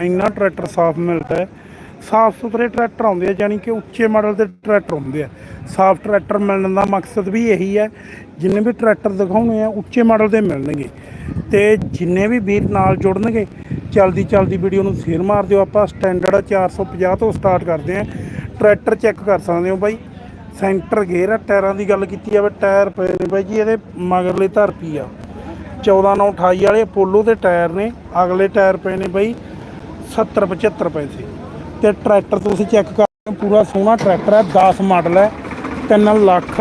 ਇੰਨਾ ਟਰੈਕਟਰ ਸਾਫ਼ ਮਿਲਦਾ ਹੈ। ਸਾਫ਼ ਸੁਥਰੇ ਟਰੈਕਟਰ ਆਉਂਦੇ ਆ, ਯਾਨੀ ਕਿ ਉੱਚੇ ਮਾਡਲ ਦੇ ਟਰੈਕਟਰ ਹੁੰਦੇ ਆ। ਸਾਫ਼ ਟਰੈਕਟਰ ਮਿਲਣ ਦਾ ਮਕਸਦ ਵੀ ਇਹੀ ਹੈ, ਜਿੰਨੇ ਵੀ ਟਰੈਕਟਰ ਦਿਖਾਉਣੇ ਆ, ਉੱਚੇ ਮਾਡਲ ਦੇ ਮਿਲਣਗੇ। ਤੇ ਜਿੰਨੇ ਵੀ ਵੀਰ ਨਾਲ ਜੁੜਨਗੇ, ਚਲਦੀ ਚਲਦੀ ਵੀਡੀਓ ਨੂੰ ਸ਼ੇਅਰ ਮਾਰ ਦਿਓ ਆਪਾਂ ਸਟੈਂਡਰਡ 450 ਤੋਂ ਸਟਾਰਟ ਕਰਦੇ ਆ। ਟਰੈਕਟਰ ਚੈੱਕ ਕਰ ਸਕਦੇ ਹੋ ਬਾਈ। ਸੈਂਟਰ ਗੇਅਰ ਆ, ਟਾਇਰਾਂ ਦੀ ਗੱਲ ਕੀਤੀ ਜਾਵੇ, ਟਾਇਰ ਪਏ ਨੇ ਬਾਈ ਜੀ, ਇਹਦੇ ਮਗਰਲੇ ਧਰਪੀ ਆ। 14 9 28 ਵਾਲੇ ਪੋਲੋ ਦੇ ਟਾਇਰ ਨੇ, ਅਗਲੇ ਟਾਇਰ ਪਏ ਨੇ ਬਾਈ। 70 75 ਪੈਸੇ ਤੇ ਟਰੈਕਟਰ ਤੁਸੀਂ ਚੈੱਕ ਕਰ ਹੋ, ਪੂਰਾ ਸੋਹਣਾ ਟਰੈਕਟਰ ਹੈ 10 ਮਾਡਲ ਹੈ। 3 ਲੱਖ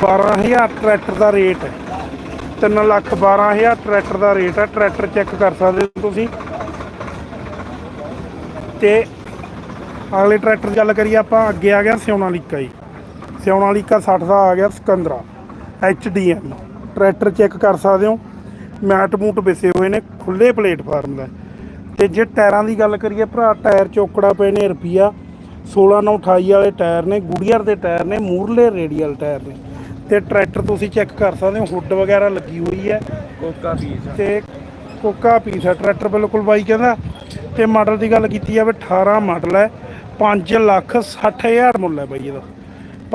12000 ਟਰੈਕਟਰ ਦਾ ਰੇਟ ਹੈ। 3 ਲੱਖ 12000 ਟਰੈਕਟਰ ਦਾ ਰੇਟ ਹੈ। ਟਰੈਕਟਰ ਚੈੱਕ ਕਰ ਸਕਦੇ ਹੋ ਤੁਸੀਂ। ਤੇ ਅਗਲੇ ਟਰੈਕਟਰ ਗੱਲ ਕਰੀਏ ਆਪਾਂ ਅੱਗੇ ਆ ਗਿਆ ਸਿਉਣਾ ਲੀਕਾ ਜੀ। ਸਿਉਣਾ ਲੀਕਾ 60 ਦਾ ਆ ਗਿਆ ਸਿਕੰਦਰਾ ਐਚਡੀਐਮ ਟਰੈਕਟਰ ਚੈੱਕ ਕਰ ਸਕਦੇ ਹੋ। ਮੈਟ ਮੂਟ ਵਿਸੇ ਹੋਏ ਨੇ ਖੁੱਲੇ ਪਲੇਟਫਾਰਮ ਦਾ। ਤੇ ਜੇ ਟਾਇਰਾਂ ਦੀ ਗੱਲ ਕਰੀਏ ਭਰਾ ਟਾਇਰ ਚੋਕੜਾ ਪਏ ਨੇ ਰੁਪਿਆ 16 9 28 ਵਾਲੇ ਟਾਇਰ ਨੇ ਗੁੜੀਅਰ ਦੇ ਟਾਇਰ ਨੇ ਮੂਰਲੇ ਰੇਡੀਅਲ ਟਾਇਰ ਨੇ। ਤੇ ਟਰੈਕਟਰ ਤੁਸੀਂ ਚੈੱਕ ਕਰ ਸਕਦੇ ਹੋ ਹੁੱਡ ਵਗੈਰਾ ਲੱਗੀ ਹੋਈ ਹੈ। ਕੋਕਾ ਪੀਸ ਤੇ ਕੋਕਾ ਪੀਸ ਹੈ ਟਰੈਕਟਰ ਬਿਲਕੁਲ ਬਾਈ ਕਹਿੰਦਾ। ਤੇ ਮਾਡਲ ਦੀ ਗੱਲ ਕੀਤੀ ਜਾਵੇ 18 ਮਾਡਲ ਹੈ 5 ਲੱਖ 60 ਹਜ਼ਾਰ ਮੁੱਲ ਹੈ ਬਾਈ ਇਹਦਾ।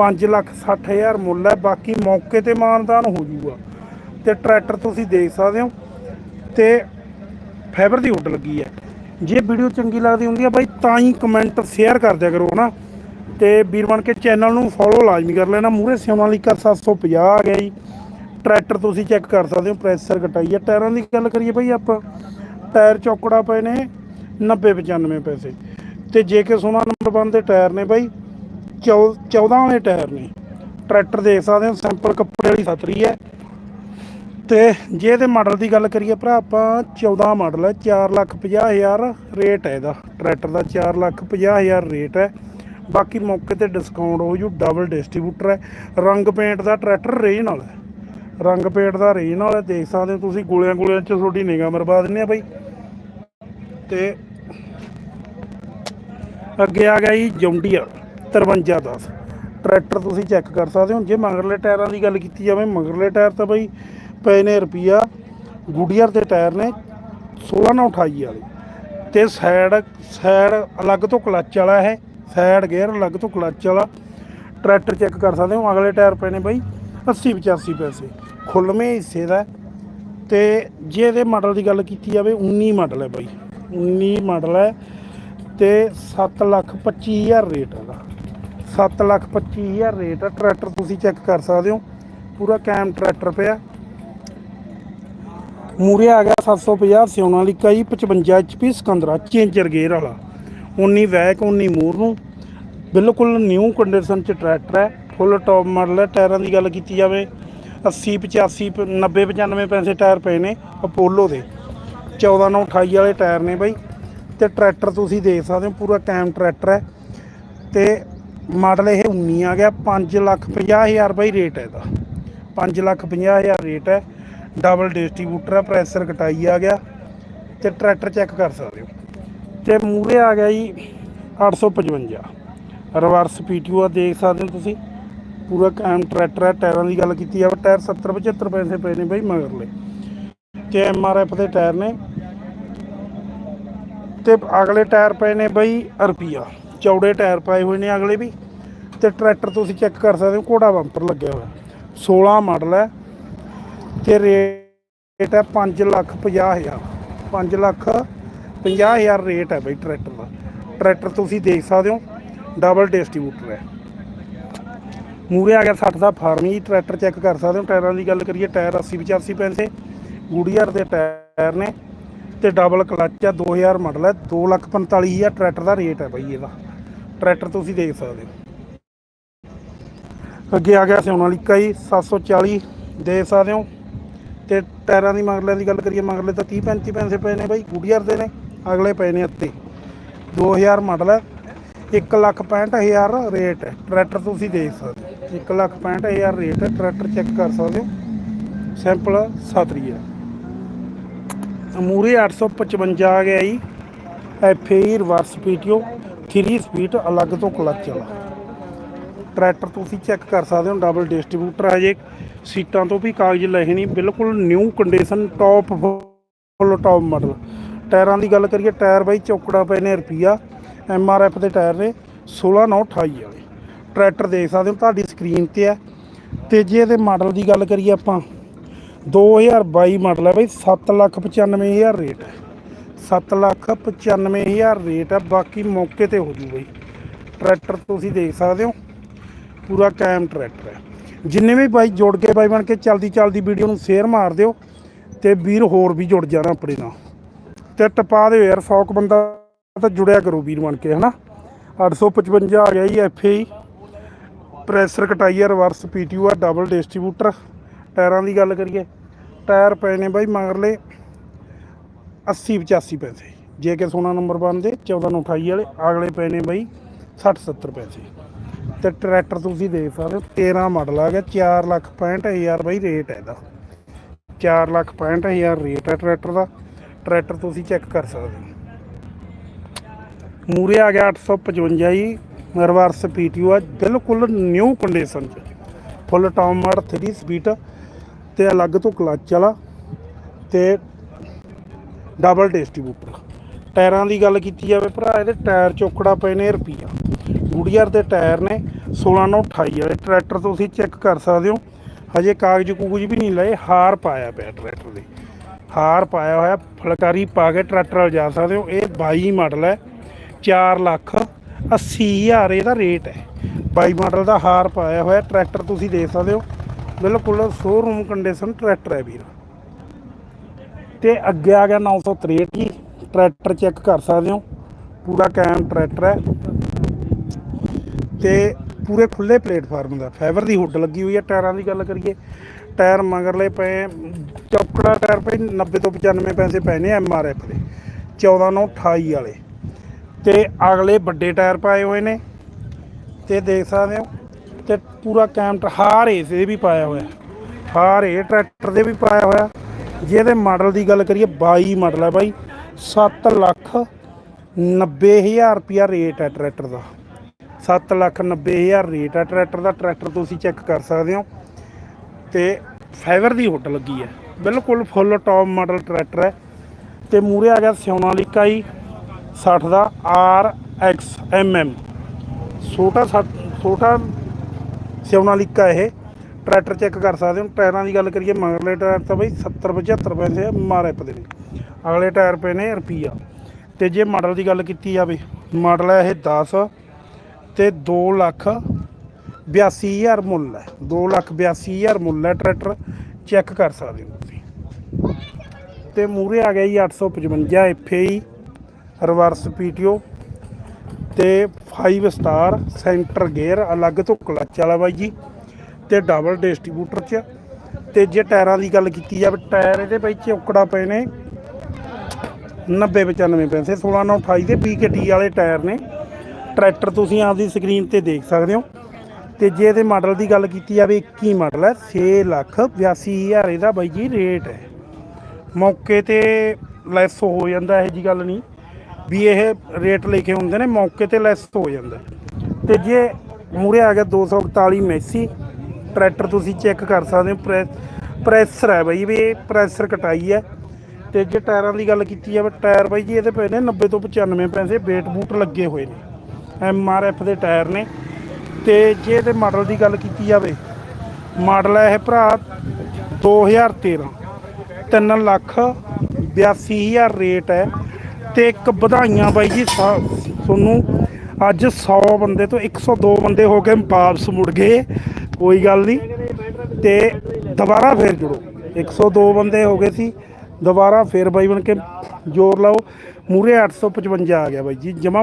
5 ਲੱਖ 60 ਹਜ਼ਾਰ ਮੁੱਲ ਹੈ ਬਾਕੀ ਮੌਕੇ ਤੇ ਮਾਨਦਾਨ ਹੋ ਜੂਗਾ ਤੇ ਟਰੈਕਟਰ ਤੁਸੀਂ ਦੇਖ ਸਕਦੇ ਹੋ। ਤੇ ਫਾਈਬਰ ਦੀ ਹੁੱਡ ਲੱਗੀ ਹੈ। ਜੇ ਵੀਡੀਓ ਚੰਗੀ ਲੱਗਦੀ ਹੁੰਦੀ ਆ ਬਾਈ, ਤਾਂ ਹੀ ਕਮੈਂਟ ਸ਼ੇਅਰ ਕਰ ਦਿਆ ਕਰੋ ਨਾ ਤੇ ਵੀਰ ਬਣ ਕੇ ਚੈਨਲ ਨੂੰ ਫੋਲੋ ਲਾਜ਼ਮੀ ਕਰ ਲੈਣਾ। ਮੂਰੇ ਸੋਨਾਲੀਕਾ 750 ਆ ਗਿਆ ਜੀ। ਟਰੈਕਟਰ ਤੁਸੀਂ ਚੈੱਕ ਕਰ ਸਕਦੇ ਹੋ ਪ੍ਰੈਸ਼ਰ ਘਟਾਈ ਹੈ ਟਾਇਰਾਂ ਦੀ ਗੱਲ ਕਰੀਏ ਭਾਈ ਆਪਾਂ, ਟਾਇਰ ਚੌਕੜਾ ਪਏ ਨੇ 90 95 ਪੈਸੇ। ਤੇ ਜੇ ਕੇ ਸੋਨਾ ਨੰਬਰ 1 ਦੇ ਟਾਇਰ ਨੇ ਬਾਈ 14 ਵਾਲੇ ਟਾਇਰ ਨੇ। ਟਰੈਕਟਰ ਦੇਖ ਸਕਦੇ ਹੋ ਸੈਂਪਲ ਕੱਪੜੇ ਵਾਲੀ ਸਤਰੀ ਹੈ। ਤੇ ਜੇ ਇਹਦੇ ਮਾਡਲ ਦੀ ਗੱਲ ਕਰੀਏ ਭਰਾ, ਆਪਾਂ 14 ਮਾਡਲ ਹੈ 4 ਲੱਖ 50 ਹਜ਼ਾਰ ਰੇਟ ਹੈ ਇਹਦਾ। ਟਰੈਕਟਰ ਦਾ 4 ਲੱਖ 50 ਹਜ਼ਾਰ ਰੇਟ ਹੈ ਬਾਕੀ ਮੌਕੇ ਤੇ ਡਿਸਕਾਊਂਟ ਹੋ ਜੂ ਡਬਲ ਡਿਸਟ੍ਰੀਬਿਊਟਰ ਹੈ ਰੰਗ ਪੇਂਟ ਦਾ ਟਰੈਕਟਰ ਰੇਜ ਨਾਲ ਹੈ ਰੰਗ ਪੇਂਟ ਦਾ ਰੇਨ ਵਾਲਾ ਦੇਖ ਸਕਦੇ ਹੋ ਤੁਸੀਂ, ਗੋਲਿਆਂ ਗੋਲਿਆਂ 'ਚ ਤੁਹਾਡੀ ਨਿਗਾਹ ਮਰਵਾ ਦਿੰਨੇ ਆ ਬਾਈ। ਤੇ ਅੱਗੇ ਆ ਗਿਆ ਜੀ ਜੌਂਡੀਅਰ 5310 ਟਰੈਕਟਰ ਤੁਸੀਂ ਚੈੱਕ ਕਰ ਸਕਦੇ ਹੋ, ਜੇ ਮਗਰਲੇ ਟਾਇਰਾਂ ਦੀ ਗੱਲ ਕੀਤੀ ਜਾਵੇ, ਮਗਰਲੇ ਟਾਇਰ ਤਾਂ ਬਾਈ ਪਏ ਨੇ ਰੁਪਿਆ ਗੁਡੀਅਰ ਦੇ ਟਾਇਰ ਨੇ 16 ਨਾਲ 28 ਵਾਲੇ। ਤੇ ਸਾਈਡ ਸਾਈਡ ਅਲੱਗ ਤੋਂ ਕਲੱਚ ਵਾਲਾ ਹੈ ਸਾਈਡ ਗੇਅਰ ਅਲੱਗ ਤੋਂ ਕਲੱਚ ਵਾਲਾ। ਟਰੈਕਟਰ ਚੈੱਕ ਕਰ ਸਕਦੇ ਹੋ, ਅਗਲੇ ਟਾਇਰ ਪਏ ਨੇ ਬਾਈ 80 85 ਪੈਸੇ। ਖੁੱਲਵੇਂ ਹਿੱਸੇ ਦਾ। ਤੇ ਜੇ ਇਹਦੇ ਮਾਡਲ ਦੀ ਗੱਲ ਕੀਤੀ ਜਾਵੇ 19 ਮਾਡਲ ਹੈ ਬਾਈ। 19 ਮਾਡਲ ਹੈ ਤੇ 7 ਲੱਖ 25 ਹਜ਼ਾਰ ਰੇਟ ਹੈਗਾ 7 ਲੱਖ 25 ਹਜ਼ਾਰ ਰੇਟ ਹੈ। ਟਰੈਕਟਰ ਤੁਸੀਂ ਚੈੱਕ ਕਰ ਸਕਦੇ ਹੋ। ਪੂਰਾ ਕੈਮ ਟਰੈਕਟਰ ਪਿਆ। ਮੂਰੇ ਆ ਗਿਆ 750 ਸਿਉਣਾ ਲਿਕਾ ਜੀ 55 HP ਸਕੰਦਰਾ, ਚੇਂਜਰ ਗੇਅਰ ਵਾਲਾ। 19 ਵੈਕ 19 ਮੂਰ ਨੂੰ। ਬਿਲਕੁਲ ਨਿਊ ਕੰਡੀਸ਼ਨ ਚ ਟਰੈਕਟਰ ਹੈ, ਫੁੱਲ ਟੌਪ ਮਾਡਲ ਹੈ, ਟਾਇਰਾਂ ਦੀ ਗੱਲ ਕੀਤੀ ਜਾਵੇ 80 85 ਪ- 90 95 ਪੈਸੇ ਟਾਇਰ ਪਏ ਨੇ ਅਪੋਲੋ ਦੇ। 14 ਨਾਲ 28 ਵਾਲੇ ਟਾਇਰ ਨੇ ਬਾਈ। ਤੇ ਟਰੈਕਟਰ ਤੁਸੀਂ ਦੇਖ ਸਕਦੇ ਹੋ, ਪੂਰਾ ਕੈਮ ਟਰੈਕਟਰ ਹੈ। ਤੇ ਮਾਡਲ ਇਹ 19 ਆ ਗਿਆ 5 ਲੱਖ 50 ਹਜ਼ਾਰ ਬਾਈ ਰੇਟ ਹੈ ਇਹਦਾ। 5 ਲੱਖ 50 ਹਜ਼ਾਰ ਰੇਟ ਹੈ। ਡਬਲ ਡਿਸਟ੍ਰੀਬਿਊਟਰ ਹੈ ਪ੍ਰੈਸ਼ਰ ਕਟਾਈ ਆ ਗਿਆ ਤੇ ਟਰੈਕਟਰ ਚੈੱਕ ਕਰ ਸਕਦੇ ਹੋ। ਤੇ ਮੂਰੇ ਆ ਗਿਆ ਜੀ 855 ਰਿਵਰਸ ਪੀਟੀਓ ਆ, ਦੇਖ ਸਕਦੇ ਹੋ ਤੁਸੀਂ। ਪੂਰਾ ਕਾਇਮ ਟਰੈਕਟਰ ਹੈ ਟਾਇਰਾਂ ਦੀ ਗੱਲ ਕੀਤੀ ਜਾਵੇ ਟਾਇਰ 70 75 ਪੈਸੇ ਪਏ ਨੇ ਬਾਈ ਮਗਰਲੇ। ਤੇ ਐਮ ਆਰ ਐਫ ਦੇ ਟਾਇਰ ਨੇ। ਤੇ ਅਗਲੇ ਟਾਇਰ ਪਏ ਨੇ ਬਾਈ ਰੁਪਈਆ। ਚੌੜੇ ਟਾਇਰ ਪਾਏ ਹੋਏ ਨੇ ਅਗਲੇ ਵੀ। ਤੇ ਟਰੈਕਟਰ ਤੁਸੀਂ ਚੈੱਕ ਕਰ ਸਕਦੇ ਹੋ, ਘੋੜਾ ਬੰਪਰ ਲੱਗਿਆ ਹੋਇਆ। 16 ਮਾਡਲ ਹੈ। ਤੇ ਰੇਟ ਹੈ 5 ਲੱਖ 50 ਹਜ਼ਾਰ। 5 ਲੱਖ 50 ਹਜ਼ਾਰ ਰੇਟ ਹੈ ਬਈ ਟਰੈਕਟਰ ਦਾ। ਟਰੈਕਟਰ ਤੁਸੀਂ ਦੇਖ ਸਕਦੇ ਹੋ ਡਬਲ ਡਿਸਟ੍ਰੀਬਿਊਟਰ ਹੈ। ਮੂਰੇ ਆ ਗਿਆ 60 ਦਾ ਫਾਰਮੀ, ਟਰੈਕਟਰ ਚੈੱਕ ਕਰ ਸਕਦੇ ਹੋ, ਟਾਇਰਾਂ ਦੀ ਗੱਲ ਕਰੀਏ, ਟਾਇਰ 80 85 ਪੈਸੇ ਗੁੜੀਅਰ ਦੇ ਟਾਇਰ ਨੇ ਤੇ ਡਬਲ ਕਲਚ ਹੈ 2000 ਮਾਡਲ ਹੈ 2 ਲੱਖ 45 ਹਜ਼ਾਰ ਟਰੈਕਟਰ ਦਾ ਰੇਟ ਹੈ ਬਈ ਇਹਦਾ। ਟਰੈਕਟਰ ਤੁਸੀਂ ਦੇਖ ਸਕਦੇ ਹੋ। ਅੱਗੇ ਆ ਗਿਆ ਸੋਨਾਲੀਕਾ ਜੀ 740 ਦੇਖ ਸਕਦੇ ਹੋ। ਟਾਇਰਾਂ ਦੀ ਮੰਗਲਿਆਂ ਦੀ ਗੱਲ ਕਰੀਏ, ਮੰਗਲੇ ਤਾਂ 30 35 ਪੈਸੇ ਪਏ ਨੇ ਬਾਈ ਗੁੜੀਅਰ ਦੇ ਨੇ, ਅਗਲੇ ਪਏ ਨੇ ਅੱਤੇ। 2000 ਮਾਡਲ ਹੈ 1 ਲੱਖ 65 ਹਜ਼ਾਰ ਰੇਟ ਹੈ। ਟਰੈਕਟਰ ਤੁਸੀਂ ਦੇਖ ਸਕਦੇ ਹੋ। 1 ਲੱਖ 65 ਹਜ਼ਾਰ ਰੇਟ ਹੈ, ਟਰੈਕਟਰ ਚੈੱਕ ਕਰ ਸਕਦੇ ਹੋ। ਸੈਂਪਲ ਸਤਰੀ ਹੈ। ਮੂਰੇ 855 ਆ ਗਿਆ ਜੀ। ਐਫ ਰਿਵਰਸ ਪੀਟੀਓ 3 ਸਪੀਡ, ਅਲੱਗ ਤੋਂ ਕਲੱਚ ਵਾਲਾ। ਟਰੈਕਟਰ ਤੁਸੀਂ ਚੈੱਕ ਕਰ ਸਕਦੇ ਹੋ, ਡਬਲ ਡਿਸਟ੍ਰੀਬਿਊਟਰ ਆ ਜੇ। ਸੀਟਾਂ ਤੋਂ ਵੀ ਕਾਗਜ਼ ਲਏ ਨਹੀਂ ਬਿਲਕੁਲ new condition top full top model ਟਾਇਰਾਂ ਦੀ ਗੱਲ ਕਰੀਏ, ਟਾਇਰ ਬਾਈ ਚੌਕੜਾ ਪਏ ਨੇ ਰੁਪਿਆ ਐਮ ਆਰ ਐਫ ਦੇ ਟਾਇਰ ਨੇ 16928 ਵਾਲੇ। ਟਰੈਕਟਰ ਦੇਖ ਸਕਦੇ ਹੋ, ਤੁਹਾਡੀ ਸਕਰੀਨ ਤੇ ਹੈ। ਤੇ ਜੇ ਇਹਦੇ ਮਾਡਲ ਦੀ ਗੱਲ ਕਰੀਏ ਆਪਾਂ 2022 ਮਾਡਲ ਹੈ ਬਾਈ 795000 ਰੇਟ ਹੈ। 795000 ਰੇਟ ਹੈ, ਬਾਕੀ ਮੌਕੇ ਤੇ ਹੋ ਜੂ ਬਾਈ। ਟਰੈਕਟਰ ਤੁਸੀਂ ਦੇਖ ਸਕਦੇ ਹੋ, ਪੂਰਾ ਕਾਇਮ ਟਰੈਕਟਰ ਹੈ। ਜਿੰਨੇ ਵੀ ਬਾਈ ਜੁੜ ਕੇ ਬਾਈ ਬਣ ਕੇ ਚਲਦੀ ਚਲਦੀ ਵੀਡੀਓ ਨੂੰ ਸ਼ੇਅਰ ਮਾਰ ਦਿਓ ਤੇ ਵੀਰ ਹੋਰ ਵੀ ਜੁੜ ਜਾਣਾ ਆਪਣੇ ਨਾਲ। ਤੇ ਟਪਾ ਦਿਓ ਯਾਰ 100 ਕੁ ਬੰਦਾ ਤਾਂ ਜੁੜਿਆ ਕਰੋ ਵੀਰ ਬਣ ਕੇ, ਹਨਾ? 855 ਆ ਗਿਆ ਜੀ ਐਫਏ ਪ੍ਰੈਸ਼ਰ ਕਟਾਈਆ ਰਿਵਰਸ ਪੀਟੀਯੂ ਆ, ਡਬਲ ਡਿਸਟ੍ਰੀਬਿਊਟਰ। ਟਾਇਰਾਂ ਦੀ ਗੱਲ ਕਰੀਏ, ਟਾਇਰ ਪਏ ਨੇ ਬਾਈ ਮਗਰਲੇ 80 85 ਪੈਸੇ। ਜੇ ਕੇ ਸੋਨਾ ਨੰਬਰ ਬਣਦੇ 14 ਨੂੰ 28 ਵਾਲੇ, ਅਗਲੇ ਪਏ ਨੇ ਬਾਈ 60 70 ਪੈਸੇ। ਤੇ ਟਰੈਕਟਰ ਤੁਸੀਂ ਦੇਖ ਸਕਦੇ ਹੋ 13 ਮਾਡਲ ਆ ਗਿਆ 4 ਲੱਖ 65000 ਬਾਈ ਰੇਟ ਹੈ ਇਹਦਾ। 4 ਲੱਖ 65000 ਰੇਟ ਹੈ ਟਰੈਕਟਰ ਦਾ, ਟਰੈਕਟਰ ਤੁਸੀਂ ਚੈੱਕ ਕਰ ਸਕਦੇ ਹੋ। ਮੂਰੇ ਆ ਗਿਆ 855 ਜੀ ਰਿਵਰਸ ਪੀਟੀਓ ਆ, ਬਿਲਕੁਲ ਨਿਊ ਕੰਡੀਸ਼ਨ ਚ। ਫੁੱਲ ਟਾਪ ਮਾਡ 3 ਸਪੀਡ ਤੇ ਅਲੱਗ ਤੋਂ ਕਲੱਚ ਵਾਲਾ ਤੇ ਡਬਲ ਡਿਸਟ੍ਰੀਬਿਊਟਰ ਟਾਇਰਾਂ ਦੀ ਗੱਲ ਕੀਤੀ ਜਾਵੇ ਭਰਾ, ਇਹਦੇ ਟਾਇਰ ਚੋਕੜਾ ਪਏ ਨੇ ਰੁਪਈਆ। ਗੁੜੀਅਰ ਦੇ ਟਾਇਰ ਨੇ 16 ਨੂੰ 28 ਵਾਲੇ ਟਰੈਕਟਰ ਤੁਸੀਂ ਚੈੱਕ ਕਰ ਸਕਦੇ ਹੋ। ਹਜੇ ਕਾਗਜ਼ ਕੂਗਜ਼ ਵੀ ਨਹੀਂ ਲਏ, ਹਾਰ ਪਾਇਆ ਪਿਆ ਟਰੈਕਟਰ ਦੇ। ਹਾਰ ਪਾਇਆ ਹੋਇਆ, ਫਲਕਾਰੀ ਪਾ ਕੇ ਟਰੈਕਟਰ ਲਿਜਾ ਸਕਦੇ ਹੋ। ਇਹ 22 ਮਾਡਲ ਹੈ 4 ਲੱਖ 80 ਹਜ਼ਾਰ ਇਹਦਾ ਰੇਟ ਹੈ। 22 ਮਾਡਲ ਦਾ ਹਾਰ ਪਾਇਆ ਹੋਇਆ ਟਰੈਕਟਰ ਤੁਸੀਂ ਦੇਖ ਸਕਦੇ ਹੋ। ਬਿਲਕੁਲ ਸ਼ੋਰੂਮ ਕੰਡੀਸ਼ਨ ਟਰੈਕਟਰ ਹੈ ਵੀਰ। ਤੇ ਅੱਗੇ ਆ ਗਿਆ 963 ਜੀ, ਟਰੈਕਟਰ ਚੈੱਕ ਕਰ ਸਕਦੇ ਹੋ। ਪੂਰਾ ਕੈਮ ਟਰੈਕਟਰ ਹੈ। ਤੇ ਪੂਰੇ ਖੁੱਲੇ ਪਲੇਟਫਾਰਮ ਦਾ। ਫਾਈਬਰ ਦੀ ਹੁੱਡ ਲੱਗੀ ਹੋਈ ਹੈ ਟਾਇਰਾਂ ਦੀ ਗੱਲ ਕਰੀਏ। ਟਾਇਰ ਮਗਰਲੇ ਪਏ, ਚੌਕੜਾ ਟਾਇਰ ਪਏ 90 ਤੋਂ 95 ਪੈਸੇ ਪਏ ਨੇ ਐਮ ਆਰ ਐਫ ਦੇ। 14 ਨੂੰ 28 ਵਾਲੇ। ਤੇ ਅਗਲੇ ਵੱਡੇ ਟਾਇਰ ਪਾਏ ਹੋਏ ਨੇ। ਤੇ ਦੇਖ ਸਕਦੇ ਹੋ, ਤੇ ਪੂਰਾ ਕੈਮਟ ਹਾਰ ਏਸ ਦੇ ਵੀ ਪਾਇਆ ਹੋਇਆ। ਹਾਰ ਏ ਟਰੈਕਟਰ ਦੇ ਵੀ ਪਾਇਆ ਹੋਇਆ। ਜਿਹਦੇ ਮਾਡਲ ਦੀ ਗੱਲ ਕਰੀਏ 22 ਮਾਡਲ ਹੈ ਬਾਈ। 7 ਲੱਖ 90000 ਰੁਪਿਆ ਰੇਟ ਹੈ ਟਰੈਕਟਰ ਦਾ। 7 ਲੱਖ 90000 ਰੇਟ ਹੈ ਟਰੈਕਟਰ ਦਾ, ਟਰੈਕਟਰ ਤੁਸੀਂ ਚੈੱਕ ਕਰ ਸਕਦੇ ਹੋ। ਤੇ ਫਾਈਬਰ ਦੀ ਹੁੱਡ ਲੱਗੀ ਹੈ। ਬਿਲਕੁਲ ਫੁੱਲ ਟੌਪ ਮਾਡਲ ਟਰੈਕਟਰ ਹੈ। ਤੇ ਮੂਰੇ ਆ ਗਿਆ ਸਿਓਨਾਲੀਕਾ ਹੀ 60 ਦਾ, ਆਰ ਐਕਸ ਐਮ ਐਮ। ਛੋਟਾ ਸਾ- ਛੋਟਾ ਸਿਓਨਾਲੀਕਾ ਇਹ। ਟਰੈਕਟਰ ਚੈੱਕ ਕਰ ਸਕਦੇ ਹੋ। ਟਾਇਰਾਂ ਦੀ ਗੱਲ ਕਰੀਏ, ਮਗਰਲੇ ਟਾਇਰ ਤਾਂ ਬਈ 70 75 ਪੈਸੇ ਐਪ ਦੇ ਨੇ ਅਗਲੇ ਟਾਇਰ ਪਏ ਨੇ ਰੁਪਈਆ। ਤੇ ਜੇ ਮਾਡਲ ਦੀ ਗੱਲ ਕੀਤੀ ਜਾਵੇ ਮਾਡਲ ਹੈ ਇਹ 10 ਤੇ 2 ਲੱਖ 82000 ਮੁੱਲ ਹੈ। 2 ਲੱਖ 82000 ਮੁੱਲ ਹੈ ਟਰੈਕਟਰ। ਚੈੱਕ ਕਰ ਸਕਦੇ ਹੋ ਤੁਸੀਂ। ਤੇ ਮੂਰੇ ਆ ਗਿਆ ਜੀ 855 ਐਫਏ ਰਿਵਰਸ ਪੀਟੀਓ ਤੇ 5 ਸਟਾਰ ਸੈਂਟਰ ਗੇਅਰ ਅਲੱਗ ਤੋਂ ਕਲਚ ਵਾਲਾ ਬਾਈ ਜੀ ਤੇ ਡਬਲ ਡਿਸਟ੍ਰੀਬਿਊਟਰ ਚ। ਤੇ ਜੇ ਟਾਇਰਾਂ ਦੀ ਗੱਲ ਕੀਤੀ ਜਾਵੇ, ਟਾਇਰ ਇਹਦੇ ਬਾਈ ਚੌਕੜਾ ਪਏ ਨੇ। 90 95 ਪੈਸੇ 16 ਨਾਲ 28 ਦੇ BKT ਵਾਲੇ ਟਾਇਰ ਨੇ। ਟਰੈਕਟਰ ਤੁਸੀਂ ਆਪਦੀ ਸਕਰੀਨ ਤੇ ਦੇਖ ਸਕਦੇ ਹੋ। ਤੇ ਜੇ ਇਹਦੇ ਮਾਡਲ ਦੀ ਗੱਲ ਕੀਤੀ ਜਾਵੇ 21 ਮਾਡਲ ਹੈ 6 ਲੱਖ 82000 ਇਹਦਾ ਬਾਈ ਜੀ ਰੇਟ ਹੈ। ਮੌਕੇ ਤੇ ਲੈਸ ਹੋ ਜਾਂਦਾ, ਇਹ ਜੀ ਗੱਲ ਨਹੀਂ। ਵੀ ਇਹ ਰੇਟ ਲਿਖੇ ਹੁੰਦੇ ਨੇ, ਮੌਕੇ ਤੇ ਲੈਸ ਹੋ ਜਾਂਦਾ। ਤੇ ਜੇ ਮੂਰੇ ਆ ਗਿਆ 241 ਮੈਸੀ, ਟਰੈਕਟਰ ਤੁਸੀਂ ਚੈੱਕ ਕਰ ਸਕਦੇ ਹੋ, ਪ੍ਰੈ- ਪ੍ਰੈਸਰ ਹੈ ਬਾਈ, ਵੀ ਇਹ ਪ੍ਰੈਸਰ ਕਟਾਈ ਹੈ। ਤੇ ਜੇ ਟਾਇਰਾਂ ਦੀ ਗੱਲ ਕੀਤੀ ਜਾਵੇ, ਟਾਇਰ ਬਾਈ ਜੀ ਇਹਦੇ ਪਏ ਨੇ 90 ਤੋਂ 95 ਪੈਸੇ ਵੇਟ ਬੂਟ ਲੱਗੇ ਹੋਏ ਨੇ। ਐਮ ਆਰ ਐਫ ਦੇ ਟਾਇਰ ਨੇ। ਤੇ ਜੇ ਇਹਦੇ ਮਾਡਲ ਦੀ ਗੱਲ ਕੀਤੀ ਜਾਵੇ, ਮਾਡਲ ਹੈ ਇਹ ਭਰਾ 2013 3 ਲੱਖ 82000 ਰੇਟ ਹੈ ਤੇ ਇੱਕ ਵਧਾਈਆਂ ਬਾਈ ਜੀ, ਸਾ- ਤੁਹਾਨੂੰ ਅੱਜ 100 ਬੰਦੇ ਤੋਂ 102 ਬੰਦੇ ਹੋ ਕੇ ਵਾਪਸ ਮੁੜ ਗਏ, ਕੋਈ ਗੱਲ ਨਹੀਂ। ਤੇ ਦੁਬਾਰਾ ਫੇਰ ਜੁੜੋ। 102 ਬੰਦੇ ਹੋ ਗਏ ਸੀ ਦੁਬਾਰਾ ਫੇਰ ਬਾਈ ਬਣ ਕੇ ਜੋਰ ਲਾਓ। ਮੂਰੇ 855 ਆ ਗਿਆ ਬਾਈ ਜੀ। ਜਮਾ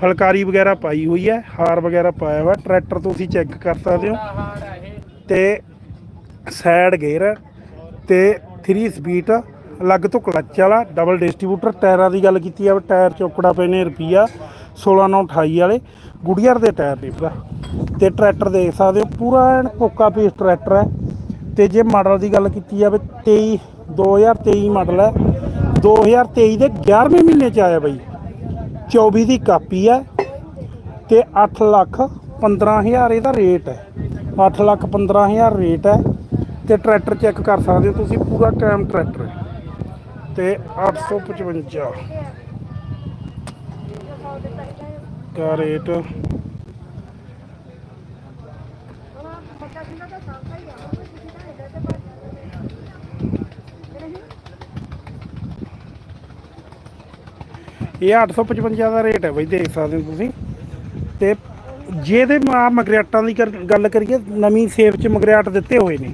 ਫਲਕਾਰੀ ਵਗੈਰਾ ਪਾਈ ਹੋਈ ਹੈ, ਹਾਰ ਵਗੈਰਾ ਪਾਇਆ ਹੋਇਆ। ਟਰੈਕਟਰ ਤੁਸੀਂ ਚੈੱਕ ਕਰ ਸਕਦੇ ਹੋ। ਤੇ ਸਾਈਡ ਗੇਅਰ ਤੇ 3 ਸਪੀਡ, ਅਲੱਗ ਤੋਂ ਕਲੱਚ ਵਾਲਾ, ਡਬਲ ਡਿਸਟ੍ਰੀਬਿਊਟਰ। ਟਾਇਰਾਂ ਦੀ ਗੱਲ ਕੀਤੀ ਜਾਵੇ, ਟਾਇਰ ਚੌਕੜਾ ਪਏ ਨੇ ਰੁਪਈਆ 16 ਨਾਲ 28 ਵਾਲੇ। ਗੁੜੀਅਰ ਦੇ ਟਾਇਰ ਨੇ ਭਰਾ ਤੇ ਟਰੈਕਟਰ ਦੇਖ ਸਕਦੇ ਹੋ, ਪੂਰਾ ਐਨ ਕੋਕਾ ਪੀਸ ਟਰੈਕਟਰ ਹੈ। ਤੇ ਜੇ ਮਾਡਲ ਦੀ ਗੱਲ ਕੀਤੀ ਜਾਵੇ 23 2023 ਮਾਡਲ ਹੈ। 2023 ਦੇ 11ਵੇਂ ਮਹੀਨੇ ਚ ਆਇਆ ਬਾਈ। 24 ਦੀ ਕਾਪੀ ਹੈ ਤੇ 8 ਲੱਖ 15000 ਇਹਦਾ ਰੇਟ ਹੈ। 8 ਲੱਖ 15000 ਰੇਟ ਹੈ ਤੇ ਟਰੈਕਟਰ ਚੈੱਕ ਕਰ ਸਕਦੇ ਹੋ ਤੁਸੀਂ, ਪੂਰਾ ਟਾਈਮ ਟਰੈਕਟਰ ਹੈ। ਤੇ 855 ਦਾ ਰੇਟ? ਇਹ 855 ਦਾ ਰੇਟ ਹੈ ਬਈ, ਦੇਖ ਸਕਦੇ ਹੋ ਤੁਸੀਂ। ਤੇ ਜਿਹਦੇ ਮਾ ਮਗਰਿਆਟਾਂ ਦੀ ਕਰ- ਗੱਲ ਕਰੀਏ, ਨਵੀਂ ਸੇਵ ਚ ਮਗਰਿਆਟ ਦਿੱਤੇ ਹੋਏ ਨੇ।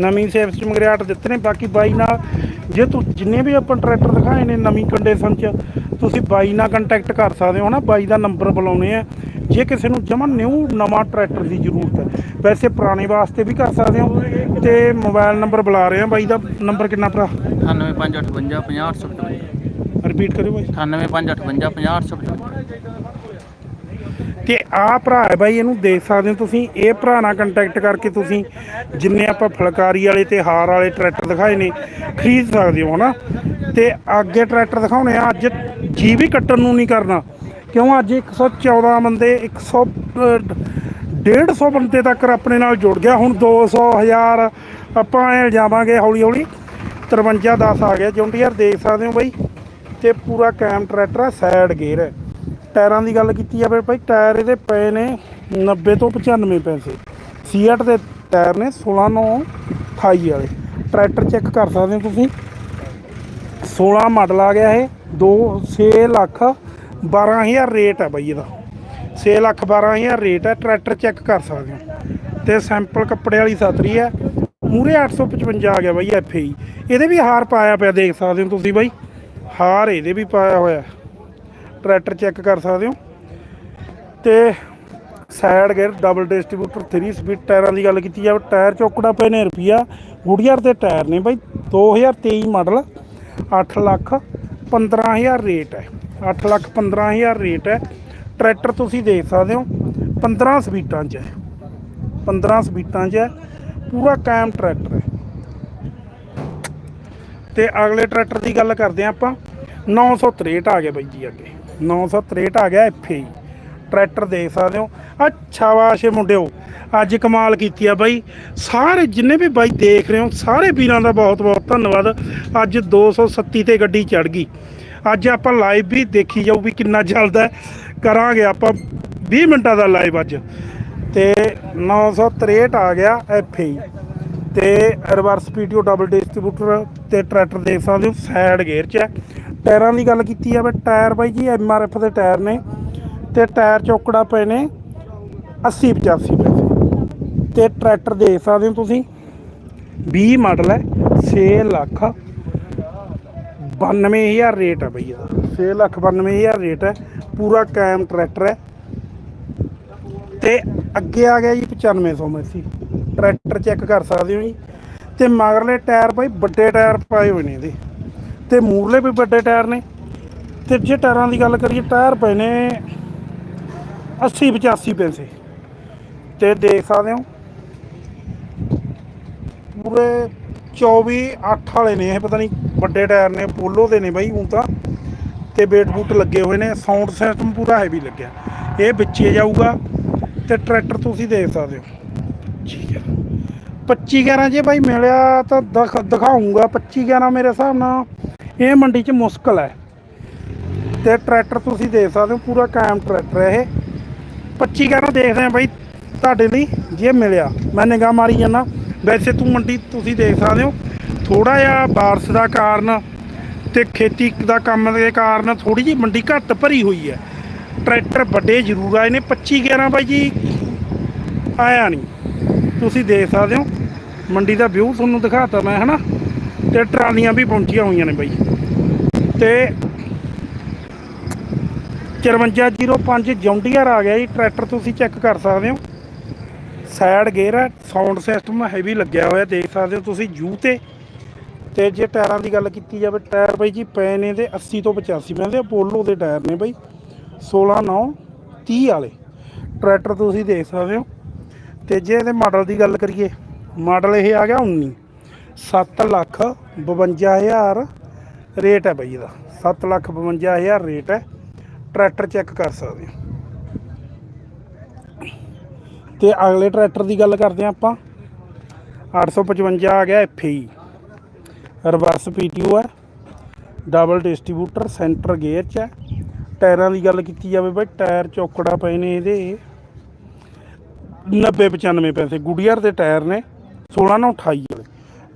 ਨਵੀਂ ਸੇਵ ਚ ਮਗਰਿਆਟ ਦਿੱਤੇ ਨੇ, ਬਾਕੀ ਬਾਈ ਨਾਲ ਜੇ ਤੂੰ, ਜਿੰਨੇ ਵੀ ਆਪਾਂ ਟਰੈਕਟਰ ਦਿਖਾਏ ਨੇ ਨਵੀਂ ਕੰਡੀਸ਼ਨ ਚ, ਤੁਸੀਂ ਬਾਈ ਨਾਲ ਕੰਟੈਕਟ ਕਰ ਸਕਦੇ ਹੋ ਨਾ, ਬਾਈ ਦਾ ਨੰਬਰ ਬੁਲਾਉਣੇ ਆ। ਜੇ ਕਿਸੇ ਨੂੰ ਜਮਨ ਨਿਊ ਨਵਾਂ ਟਰੈਕਟਰ ਦੀ ਜ਼ਰੂਰਤ ਹੈ, ਵੈਸੇ ਪੁਰਾਣੇ ਵਾਸਤੇ ਵੀ ਕਰ ਸਕਦੇ ਹੋ, ਤੇ ਮੋਬਾਈਲ ਨੰਬਰ ਬੁਲਾ ਰਹੇ ਆ ਬਾਈ ਦਾ, ਨੰਬਰ ਕਿੰਨਾ ਭਰਾ? 98558 50855 ਰਿਪੀਟ ਕਰਿਓ ਬਾਈ। 98558 50855 ਤੇ ਆਹ ਭਰਾ ਹੈ ਬਾਈ ਇਹਨੂੰ ਦੇਖ ਸਕਦੇ ਹੋ ਤੁਸੀਂ। ਇਹ ਭਰਾ ਨਾਲ ਕੰਟੈਕਟ ਕਰਕੇ ਤੁਸੀਂ ਜਿੰਨੇ ਆਪਾਂ ਫਲਕਾਰੀ ਵਾਲੇ ਤੇ ਹਾਰ ਵਾਲੇ ਟਰੈਕਟਰ ਦਿਖਾਏ ਨੇ ਖਰੀਦ ਸਕਦੇ ਹੋ ਹਨਾ? ਤੇ ਅੱਗੇ ਟਰੈਕਟਰ ਦਿਖਾਉਣੇ ਆ। ਅੱਜ ਜੀ ਵੀ ਕੱਟਣ ਨੂੰ ਨਹੀਂ ਕਰਨਾ। ਕਿਉਂ? ਅੱਜ 114 ਬੰਦੇ 100 ਅਹ, 150 ਬੰਦੇ ਤੱਕ ਆਪਣੇ ਨਾਲ ਜੁੜ ਗਿਆ। ਹੁਣ 200 1000 ਆਪਾਂ ਐ ਜਾਵਾਂਗੇ ਹੌਲੀ ਹੌਲੀ 53 10 ਆ ਗਿਆ। ਜੌਂਡੀਅਰ ਦੇਖ ਸਕਦੇ ਹੋ ਬਾਈ। ਤੇ ਪੂਰਾ ਕੈਮ ਟਰੈਕਟਰ ਹੈ ਸਾਈਡ ਗੇਅਰ ਹੈ। ਟਾਇਰਾਂ ਦੀ ਗੱਲ ਕੀਤੀ ਜਾਵੇ ਭਾਈ, ਟਾਇਰ ਇਹਦੇ ਪਏ ਨੇ 90 ਤੋਂ 95 ਪੈਸੇ। ਸੀਐਟ ਦੇ ਟਾਇਰ ਨੇ 16 ਨੂੰ 28 ਵਾਲੇ। ਟਰੈਕਟਰ ਚੈੱਕ ਕਰ ਸਕਦੇ ਹੋ ਤੁਸੀਂ। 16 ਮਾਡਲ ਆ ਗਿਆ ਇਹ 2 6 ਲੱਖ 12000 ਰੇਟ ਹੈ ਬਾਈ ਇਹਦਾ। 6 ਲੱਖ 12000 ਰੇਟ ਹੈ ਟਰੈਕਟਰ ਚੈੱਕ ਕਰ ਸਕਦੇ ਹੋ। ਤੇ ਸੈਂਪਲ ਕੱਪੜੇ ਵਾਲੀ ਸਤਰੀ ਹੈ। ਮੂਰੇ 855 ਆ ਗਿਆ ਬਾਈ ਐਫ ਇਹਦੇ ਵੀ ਹਾਰ ਪਾਇਆ ਪਿਆ, ਦੇਖ ਸਕਦੇ ਹੋ ਤੁਸੀਂ ਬਾਈ। ਹਾਰ ਇਹਦੇ ਵੀ ਪਾਇਆ ਹੋਇਆ। ਟਰੈਕਟਰ ਚੈੱਕ ਕਰ ਸਕਦੇ ਹੋ। ਤੇ side gear double distributor 3 speed ਟਾਇਰਾਂ ਦੀ ਗੱਲ ਕੀਤੀ ਜਾਵੇ, ਟਾਇਰ ਚੌਕੜਾ ਪਏ ਨੇ ਰੁਪਿਆ ਗੁੜੀਅਰ ਦੇ ਟਾਇਰ ਨੇ ਬਾਈ 2023 ਮਾਡਲ 8 ਲੱਖ 15000 ਰੇਟ ਹੈ। 8 ਲੱਖ 15000 ਰੇਟ ਹੈ। ਟਰੈਕਟਰ ਤੁਸੀਂ ਦੇਖ ਸਕਦੇ ਹੋ 15 ਸਪੀਟਾਂ 'ਚ ਹੈ। 15 ਸਪੀਟਾਂ 'ਚ ਹੈ। ਪੂਰਾ ਕਾਇਮ ਟਰੈਕਟਰ ਹੈ। ਤੇ ਅਗਲੇ ਟਰੈਕਟਰ ਦੀ ਗੱਲ ਕਰਦੇ ਹਾਂ ਆਪਾਂ। 963 ਆ ਗਿਆ ਬਾਈ ਜੀ ਅੱਗੇ। 963 ਆ ਗਿਆ ਐਫਏ ਟਰੈਕਟਰ ਦੇਖ ਸਕਦੇ ਹੋ। ਅੱਛਾ ਵਾਸ਼ੇ ਮੁੰਡਿਓ। ਅੱਜ ਕਮਾਲ ਕੀਤੀ ਆ ਬਾਈ। ਸਾਰੇ ਜਿੰਨੇ ਵੀ ਬਾਈ ਦੇਖ ਰਹੇ ਹੋ, ਸਾਰੇ ਵੀਰਾਂ ਦਾ ਬਹੁਤ ਬਹੁਤ ਧੰਨਵਾਦ। ਅੱਜ 237 ਤੇ ਗੱਡੀ ਚੜ ਗਈ। ਅੱਜ ਆਪਾਂ ਲਾਈਵ ਵੀ ਦੇਖੀ ਜਾਊ ਵੀ ਕਿੰਨਾ ਚੱਲਦਾ ਹੈ। ਕਰਾਂਗੇ ਆਪਾਂ 20 ਮਿੰਟਾਂ ਦਾ ਲਾਈਵ ਅੱਜ। ਤੇ 963 ਆ ਗਿਆ ਐਫਏ ਤੇ ਰਿਵਰਸ ਪੀਟੀਓ ਡਬਲ ਡਿਸਟ੍ਰੀਬਿਊਟਰ ਤੇ ਟਰੈਕਟਰ ਦੇਖ ਸਕਦੇ ਹੋ। ਸਾਈਡ ਗੇਅਰ 'ਚ ਹੈ। ਟਾਇਰਾਂ ਦੀ ਗੱਲ ਕੀਤੀ ਜਾਵੇ, ਟਾਇਰ ਬਾਈ ਜੀ ਐਮਆਰਐਫ ਦੇ ਟਾਇਰ ਨੇ ਤੇ ਟਾਇਰ ਚੌਕੜਾ ਪਏ ਨੇ 80 85 ਪੈਸੇ ਤੇ ਟਰੈਕਟਰ ਦੇਖ ਸਕਦੇ ਹੋ ਤੁਸੀਂ 20 ਮਾਡਲ ਹੈ 6 ਲੱਖ 92000 ਰੇਟ ਹੈ ਬਈ ਇਹਦਾ। 6 ਲੱਖ 92000 ਰੇਟ ਹੈ, ਪੂਰਾ ਕਾਇਮ ਟਰੈਕਟਰ ਹੈ। ਤੇ ਅੱਗੇ ਆ ਗਿਆ ਜੀ 9500 ਮੈਸੀ ਟਰੈਕਟਰ ਚੈੱਕ ਕਰ ਸਕਦੇ ਹੋ ਜੀ। ਤੇ ਮਗਰਲੇ ਟਾਇਰ ਬਾਈ, ਵੱਡੇ ਟਾਇਰ ਪਾਏ ਹੋਏ ਨੇ ਇਹਦੇ। ਤੇ ਮੂਰਲੇ ਵੀ ਵੱਡੇ ਟਾਇਰ ਨੇ। ਤੇ ਜੇ ਟਾਇਰਾਂ ਦੀ ਗੱਲ ਕਰੀਏ, ਟਾਇਰ ਪਏ ਨੇ 80 85 ਪੈਸੇ। ਤੇ ਦੇਖ ਸਕਦੇ ਹੋ ਪੂਰੇ 24 8 ਵਾਲੇ ਨੇ ਇਹ, ਪਤਾ ਨਹੀਂ ਵੱਡੇ ਟਾਇਰ ਨੇ, ਪੋਲੋ ਦੇ ਨੇ ਬਾਈ ਹੁਣ ਤਾਂ। ਤੇ ਬੇਟ ਬੂਟ ਲੱਗੇ ਹੋਏ ਨੇ, ਸਾਊਂਡ ਸਿਸਟਮ ਪੂਰਾ ਹੈਵੀ ਲੱਗਿਆ। ਇਹ ਵਿੱਚੇ ਜਾਊਗਾ ਤੇ ਟਰੈਕਟਰ ਤੁਸੀਂ ਦੇਖ ਸਕਦੇ ਹੋ। ਠੀਕ ਹੈ। 25 11 ਜੇ ਬਾਈ ਮਿਲਿਆ ਤਾਂ ਦਿਖ- ਦਿਖਾਊਂਗਾ। 25 11 ਮੇਰੇ ਹਿਸਾਬ ਨਾਲ ਇਹ ਮੰਡੀ 'ਚ ਮੁਸ਼ਕਲ ਹੈ। ਤੇ ਟਰੈਕਟਰ ਤੁਸੀਂ ਦੇਖ ਸਕਦੇ ਹੋ, ਪੂਰਾ ਕਾਇਮ ਟਰੈਕਟਰ ਹੈ ਇਹ। 25 11 ਦੇਖਦੇ ਆ ਬਾਈ, ਤੁਹਾਡੇ ਲਈ ਜੇ ਮਿਲਿਆ। ਮੈਂ ਨਿਗਾਹ ਮਾਰੀ ਜਾਂਦਾ। ਵੈਸੇ ਤੂੰ ਮੰਡੀ ਤੁਸੀਂ ਦੇਖ ਸਕਦੇ ਹੋ ਥੋੜਾ ਜਿਹਾ ਬਾਰਿਸ਼ ਦਾ ਕਾਰਨ ਤੇ ਖੇਤੀ ਦਾ ਕੰਮ ਦੇ ਕਾਰਨ ਥੋੜੀ ਜਿਹੀ ਮੰਡੀ ਘੱਟ ਭਰੀ ਹੋਈ ਹੈ। ਟਰੈਕਟਰ ਵੱਡੇ ਜ਼ਰੂਰ ਆਏ ਨੇ। 25 11 ਬਾਈ ਜੀ, ਆਇਆ ਨਹੀਂ। ਤੁਸੀਂ ਦੇਖ ਸਕਦੇ ਹੋ, ਮੰਡੀ ਦਾ ਵਿਊ ਤੁਹਾਨੂੰ ਦਿਖਾਤਾ ਮੈਂ, ਹਨਾ? ਤੇ ਟਰਾਲੀਆਂ ਵੀ ਪਹੁੰਚੀਆਂ ਹੋਈਆਂ ਨੇ ਬਾਈ। ਤੇ 5405 ਜੌਂਡੀਅਰ ਆ ਗਿਆ ਜੀ, ਟਰੈਕਟਰ ਤੁਸੀਂ ਚੈੱਕ ਕਰ ਸਕਦੇ ਹੋ। ਸਾਈਡ ਗੇਅਰ ਹੈ, ਸਾਊਂਡ ਸਿਸਟਮ ਹੈਵੀ ਲੱਗਿਆ ਹੋਇਆ, ਦੇਖ ਸਕਦੇ ਹੋ ਤੁਸੀਂ ਜੂ ਤੇ। ਤੇ ਜੇ ਟਾਇਰਾਂ ਦੀ ਗੱਲ ਕੀਤੀ ਜਾਵੇ, ਟਾਇਰ ਬਾਈ ਜੀ ਪਏ ਨੇ ਤੇ 80 ਤੋਂ 85 ਪੈਂਦੇ ਅਪੋਲੋ ਦੇ ਟਾਇਰ ਨੇ ਬਾਈ। 16 9 30 ਵਾਲੇ। ਟਰੈਕਟਰ ਤੁਸੀਂ ਦੇਖ ਸਕਦੇ ਹੋ। ਤੇ ਜੇ ਇਹਦੇ ਮਾਡਲ ਦੀ ਗੱਲ ਕਰੀਏ, ਮਾਡਲ ਇਹ ਆ ਗਿਆ 19 7 ਲੱਖ 52000 ਰੇਟ ਹੈ ਬਾਈ ਇਹਦਾ 7 ਲੱਖ 52000 ਰੇਟ ਹੈ। ਟਰੈਕਟਰ ਚੈੱਕ ਕਰ ਸਕਦੇ ਹੋ। ਤੇ ਅਗਲੇ ਟਰੈਕਟਰ ਦੀ ਗੱਲ ਕਰਦੇ ਹਾਂ ਆਪਾਂ। 855 ਆ ਗਿਆ ਐਫਈ ਰਿਵਰਸ ਪੀਟੀਓ ਹੈ ਡਬਲ ਡਿਸਟ੍ਰੀਬਿਊਟਰ ਸੈਂਟਰ ਗੇਅਰ 'ਚ ਹੈ। ਟਾਇਰਾਂ ਦੀ ਗੱਲ ਕੀਤੀ ਜਾਵੇ ਬਈ, ਟਾਇਰ ਚੌਕੜਾ ਪਏ ਨੇ ਇਹਦੇ। 90 95 ਪੈਸੇ ਗੁਡੀਅਰ ਦੇ ਟਾਇਰ ਨੇ 16 ਨਾਲ 28 ਵਾਲੇ।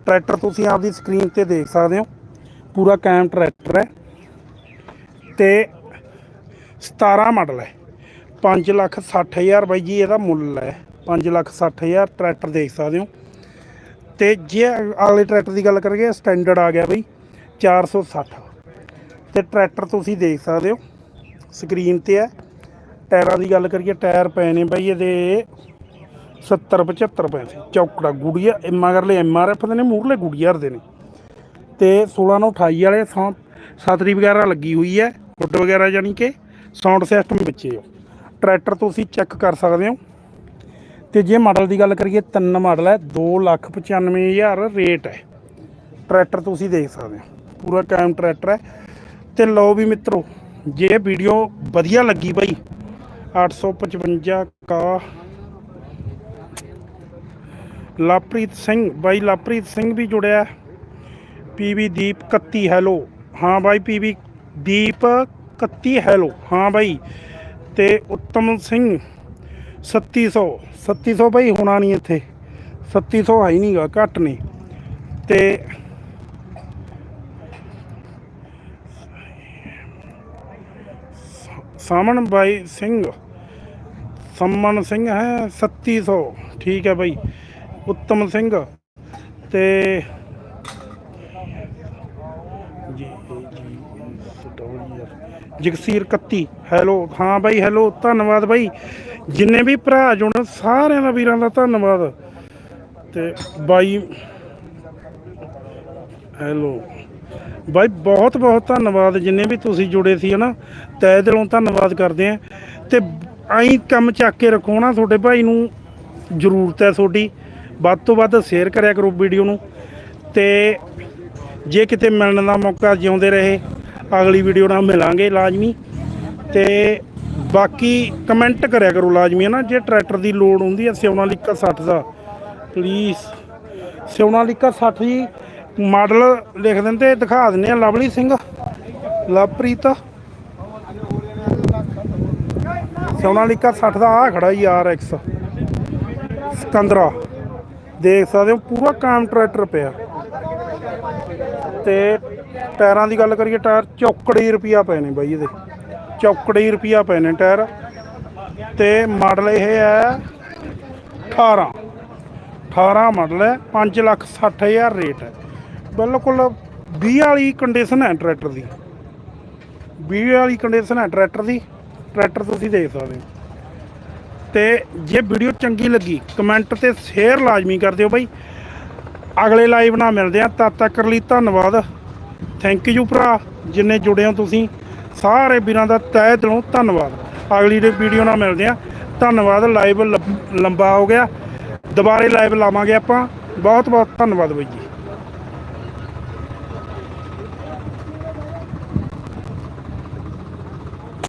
ਟਰੈਕਟਰ ਤੁਸੀਂ ਆਪਦੀ ਸਕਰੀਨ ਤੇ ਦੇਖ ਸਕਦੇ ਹੋ। ਪੂਰਾ ਕਾਇਮ ਟਰੈਕਟਰ ਹੈ ਤੇ 17 ਮਾਡਲ ਹੈ। 5 ਲੱਖ 60 ਹਜ਼ਾਰ ਬਾਈ ਜੀ ਇਹਦਾ ਮੁੱਲ ਹੈ। 5 ਲੱਖ 60 ਹਜ਼ਾਰ ਟਰੈਕਟਰ ਦੇਖ ਸਕਦੇ ਹੋ। ਤੇ ਜੇ ਅਗਲੇ ਟਰੈਕਟਰ ਦੀ ਗੱਲ ਕਰੀਏ, ਸਟੈਂਡਰਡ ਆ ਗਿਆ ਬਈ 460 ਤੇ ਟਰੈਕਟਰ ਤੁਸੀਂ ਦੇਖ ਸਕਦੇ ਹੋ, ਸਕਰੀਨ ਤੇ ਹੈ। ਟਾਇਰਾਂ ਦੀ ਗੱਲ ਕਰੀਏ, ਟਾਇਰ ਪਏ ਨੇ ਬਈ ਇਹਦੇ 70 75 ਪੈਸੇ ਚੌਕੜਾ ਗੁੜੀਆ, ਇਹ ਆਰ ਐਮਆਰਐਫ ਦੇ ਨੇ ਮੂਰਲੇ ਗੁੜੀਆਰ ਦੇ ਨੇ। ਤੇ 16 ਨੂੰ 28 ਵਾਲੇ ਸੌਂ ਸਤਰੀ ਵਗੈਰਾ ਲੱਗੀ ਹੋਈ ਹੈ, ਫੁੱਟ ਵਗੈਰਾ ਯਾਨੀ ਕਿ ਸਾਊਂਡ ਸਿਸਟਮ ਵਿੱਚ ਹੀ ਟਰੈਕਟਰ ਤੁਸੀਂ ਚੈੱਕ ਕਰ ਸਕਦੇ ਹੋ। ਤੇ ਜੇ ਮਾਡਲ ਦੀ ਗੱਲ ਕਰੀਏ, ਤਿੰਨ ਮਾਡਲ ਹੈ 295000 ਰੇਟ ਹੈ। ਟਰੈਕਟਰ ਤੁਸੀਂ ਦੇਖ ਸਕਦੇ ਹੋ, ਪੂਰਾ ਕਾਇਮ ਟਰੈਕਟਰ ਹੈ। ਤੇ ਲਓ ਵੀ ਮਿੱਤਰੋ, ਜੇ ਵੀਡੀਓ ਵਧੀਆ ਲੱਗੀ ਬਾਈ 855 ਕਾ ਲਵਪ੍ਰੀਤ ਸਿੰਘ, ਬਾਈ ਲਵਪ੍ਰੀਤ ਸਿੰਘ ਵੀ ਜੁੜਿਆ। PV Deep 31 hello. ਹਾਂ ਬਾਈ ਪੀਵੀ ਦੀਪ 31 ਹੈਲੋ। ਹਾਂ ਬਾਈ। ਤੇ ਉੱਤਮ ਸਿੰਘ 3700 3700 ਬਾਈ, ਹੋਣਾ ਨਹੀਂ ਇੱਥੇ। 3700 ਹੈ ਹੀ ਨਹੀਂਗਾ, ਘੱਟ ਨੇ। ਤੇ ਸਾਮਣ ਬਾਈ ਸਿੰਘ ਸੰਮਨ ਸਿੰਘ ਹੈ 3700 ਠੀਕ ਹੈ ਬਾਈ। ਉੱਤਮ ਸਿੰਘ। ਤੇ ਜੀ ਜੀ ਜਗਸੀਰ 31 ਹੈਲੋ ਹਾਂ ਬਾਈ ਹੈਲੋ ਧੰਨਵਾਦ ਬਾਈ। ਜਿੰਨੇ ਵੀ ਭਰਾ ਜੁੜਨ, ਸਾਰਿਆਂ ਦਾ ਵੀਰਾਂ ਦਾ ਧੰਨਵਾਦ। ਤੇ ਬਾਈ ਹੈਲੋ ਬਾਈ, ਬਹੁਤ ਬਹੁਤ ਧੰਨਵਾਦ। ਜਿੰਨੇ ਵੀ ਤੁਸੀਂ ਜੁੜੇ ਸੀ, ਹਨਾ, ਤਹਿ ਦਿਲੋਂ ਧੰਨਵਾਦ ਕਰਦੇ ਆ। ਤੇ ਐਂ ਕੰਮ ਚੱਕ ਕੇ ਰੱਖੋ ਨਾ, ਤੁਹਾਡੇ ਭਾਈ ਨੂੰ ਜ਼ਰੂਰਤ ਹੈ ਤੁਹਾਡੀ। ਵੱਧ ਤੋਂ ਵੱਧ ਸ਼ੇਅਰ ਕਰਿਆ ਕਰੋ ਵੀਡੀਓ ਨੂੰ। ਤੇ ਜੇ ਕਿਤੇ ਮਿਲਣ ਦਾ ਮੌਕਾ ਜਿਉਂਦੇ ਰਹੇ ਅਗਲੀ ਵੀਡੀਓ ਨਾਲ ਮਿਲਾਂਗੇ ਲਾਜ਼ਮੀ। ਤੇ ਬਾਕੀ ਕਮੈਂਟ ਕਰਿਆ ਕਰੋ ਲਾਜ਼ਮੀ ਹੈ ਨਾ ਜੇ ਟਰੈਕਟਰ ਦੀ ਲੋੜ ਹੁੰਦੀ ਹੈ ਸਿਉਨਾਲੀਕਾ 60 ਦਾ। ਪਲੀਜ਼ ਸਿਉਨਾਲੀਕਾ 60 ਜੀ ਮਾਡਲ ਲਿਖ ਦਿੰਦੇ, ਦਿਖਾ ਦਿੰਦੇ ਆ ਲਵਲੀ ਸਿੰਘ, ਲਵਪ੍ਰੀਤ। ਸੋਨਾਲੀਕਾ 60 ਦਾ ਆ ਖੜਾ ਜੀ RX ਸਕੰਦਰਾ। ਦੇਖ ਸਕਦੇ ਹੋ, ਪੂਰਾ ਕਾਮ ਟਰੈਕਟਰ ਪਿਆ। ਤੇ ਟਾਇਰਾਂ ਦੀ ਗੱਲ ਕਰੀਏ, ਟਾਇਰ ਚੌਕੜੇ ਰੁਪਿਆ ਪਏ ਨੇ ਬਾਈ ਇਹਦੇ। ਚੌਕੜੇ ਰੁਪਿਆ ਪਏ ਨੇ ਟਾਇਰ। ਤੇ ਮਾਡਲ ਇਹ ਹੈ 18 18 ਮਾਡਲ ਹੈ 5 ਲੱਖ 60 ਹਜ਼ਾਰ ਰੇਟ ਹੈ। ਬਿਲਕੁਲ 20 ਵਾਲੀ ਕੰਡੀਸ਼ਨ ਹੈ ਟਰੈਕਟਰ ਦੀ। 20 ਵਾਲੀ ਕੰਡੀਸ਼ਨ ਹੈ ਟਰੈਕਟਰ ਦੀ। ਟਰੈਕਟਰ ਤੁਸੀਂ ਦੇਖ ਸਕਦੇ ਹੋ। ਤੇ ਜੇ ਵੀਡੀਓ ਚੰਗੀ ਲੱਗੀ ਕਮੈਂਟ ਤੇ ਸ਼ੇਅਰ ਲਾਜ਼ਮੀ ਕਰ ਦਿਓ ਬਾਈ। ਅਗਲੇ ਲਾਈਵ ਨਾਲ ਮਿਲਦੇ ਆ ਤਦ ਤੱਕ ਲਈ ਧੰਨਵਾਦ। ਥੈਂਕ ਯੂ ਭਰਾ, ਜਿੰਨੇ ਜੁੜੇ ਹੋ ਤੁਸੀਂ। ਸਾਰੇ ਵੀਰਾਂ ਦਾ ਤਹਿ ਦਿਲੋਂ ਧੰਨਵਾਦ। ਅਗਲੀ ਦੇ ਵੀਡੀਓ ਨਾਲ ਮਿਲਦੇ ਆ ਧੰਨਵਾਦ ਲਾਈਵ ਲੰਬਾ ਹੋ ਗਿਆ। ਦੁਬਾਰੇ ਲਾਈਵ ਲਾਵਾਂਗੇ ਆਪਾਂ। ਬਹੁਤ ਬਹੁਤ ਧੰਨਵਾਦ ਬਾਈ ਜੀ।